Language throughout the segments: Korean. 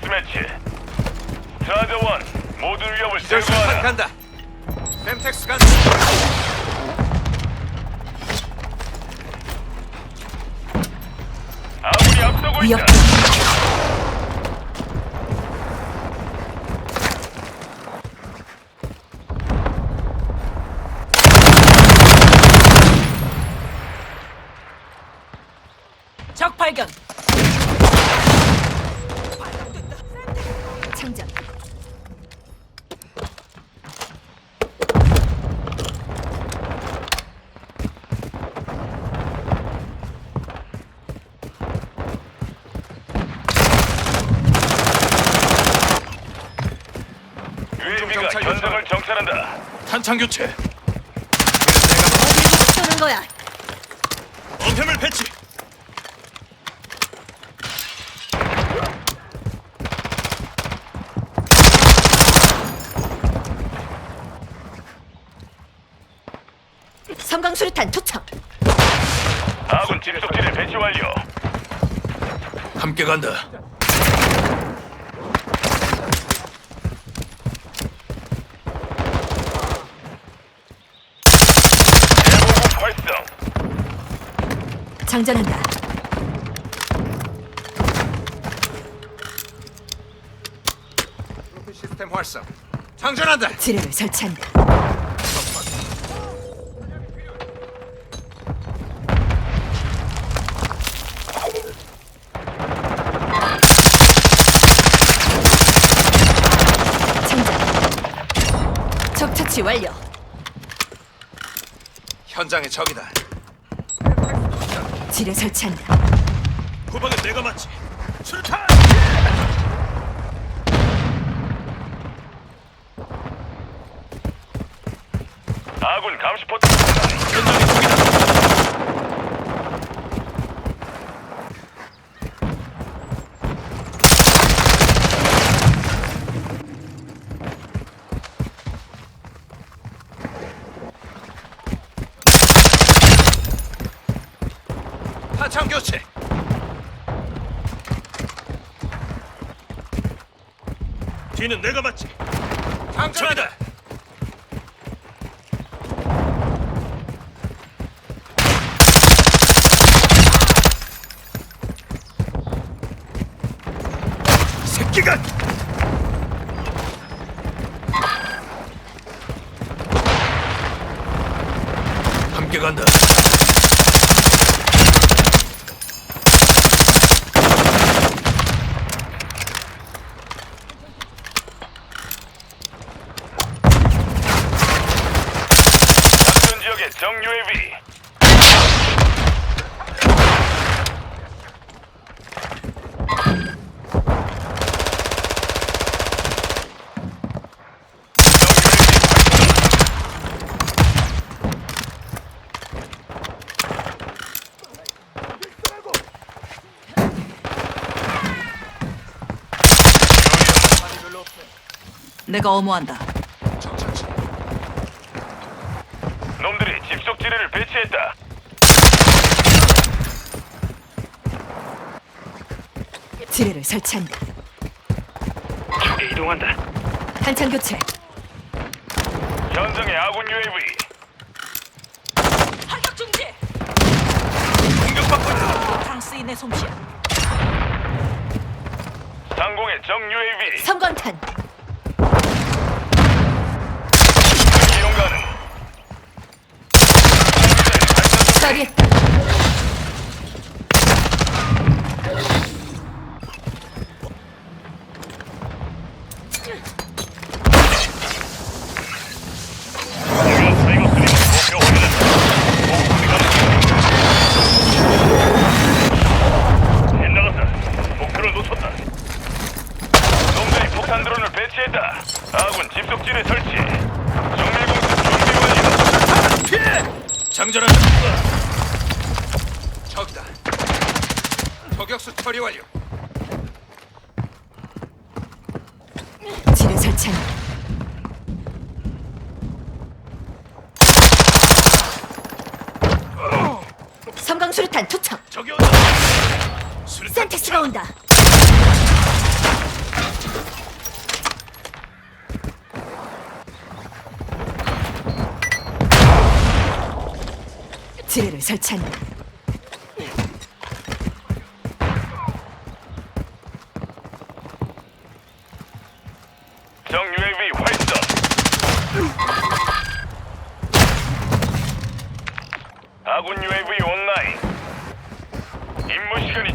데스매치. 트라저 원 모든 위협을 제거하라. 간다. fem텍스 간다. 아군이 앞서고 위협 있다. 적 발견. UAV가 현장을 정찰한다. 탄창 교체. 어디로 쏘는 거야? 어템을 배치. 섬광 수류탄 투척. 아군 집속지를 배치 완료. 함께 간다. 활성. 장전한다. 프로피 시스템 활성. 장전한다. 지뢰를 설치한다. 처치 완료. 현장에 적이다. 지뢰 설치한다. 후방에 내가 맞지. 수류탄. 아군 감시포트. 현장에 적이다. 탄창 교체. 뒤는 내가 맞지. 장전한다. 새끼가. 함께 간다. 내가. 정찰치. 놈들이 집속지를 배치했다. 지뢰를 설치한다. 적이 이동한다. 탄창 교체. 현장의 아군 UAV. 활격 중지. 공격받고 있다. 프랑스인의 솜씨야. 상공의 정 UAV. 섬광탄. 이동 가능. 처리 저격수 처리 완료. 지뢰 설치한다. 섬광 수류탄 투척. 저기 온다. 수류탄 센텍스가 온다. 지뢰를 설치한다.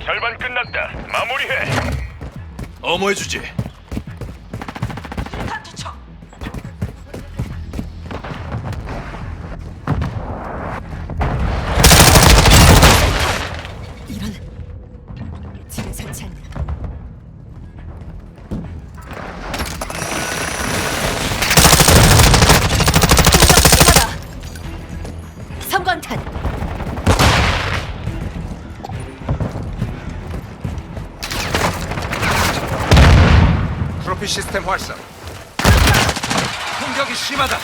절반 끝났다. 마무리해. 어머해주지. 트로피 시스템 활성. 공격이 심하다.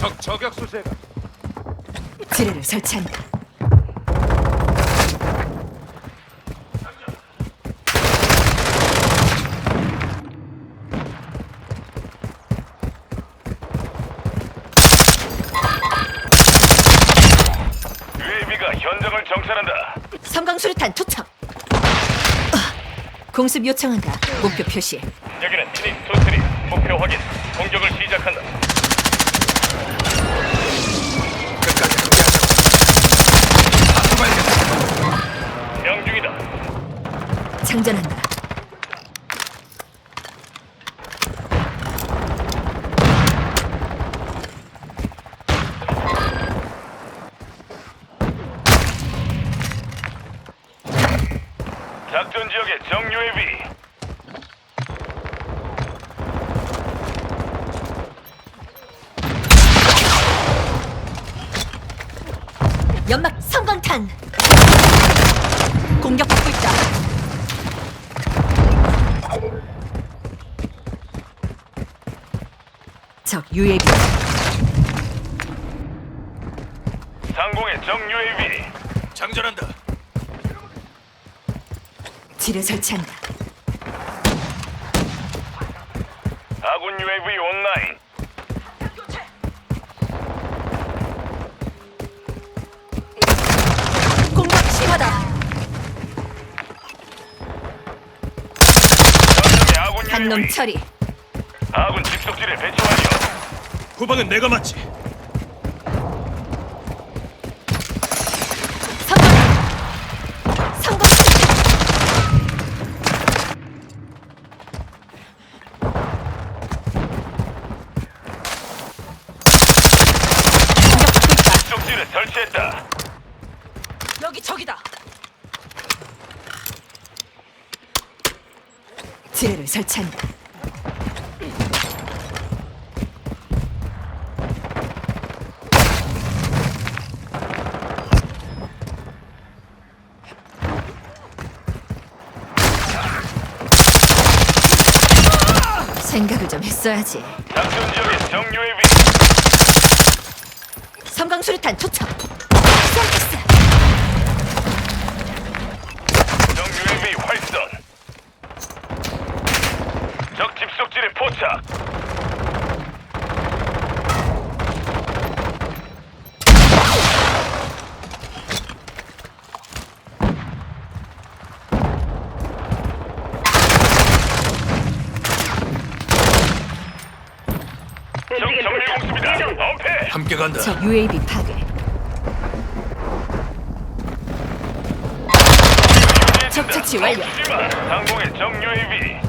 적 저격 수세가. 지뢰를 설치한다. UAV가 현장을 정찰한다. 섬광 수류탄 투척. 아, 공습 요청한다. 목표 표시. 여기는 티닉 투스리 목표 확인. 공격을 시작한다. 끝까지 함께하자. 다수 발견. 명중이다. 장전한다. 작전 지역의 정 UAV. 연막 섬광탄. 공격받고 있다. 적 UAV 상공의 정 UAV. 장전한다. 지뢰 설치한다. 아군 UAV 온라인. 공격 심하다. 단놈 UAV. 처리. 아군 집속지를 배치 완료. 후방은 내가 맞지. 성공. 성공. 공격받고 있다. 집속지를 설치했다. 여기 적이다. 지뢰를 설치한다. 생각을 좀 했어야지. 작전 지역의 정 UAV. 섬광 수류탄 투척. 셀피스. 정 UAV 활성. 적 집속지를 포착. 적 정밀 공습이다. 엄폐. 함께 간다. 적 UAV 파괴. 적 처치 완료. 마 상공의 정 UAV.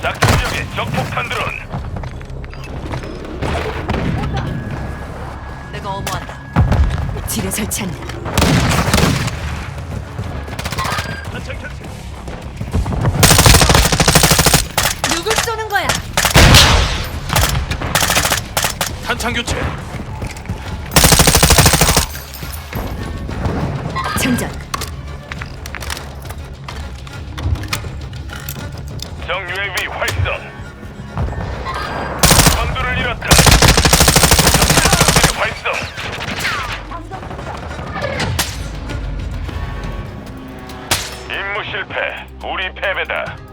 작전 지역의 적 폭탄 드론. 내가 어머한다. 지뢰 설치한다. 한창 켰지. 누굴 쏘는 거야? 탄창 교체. 장전. 정 UAV 활성. 선두를 잃었다. 적 활성. 실패. 우리 패배다.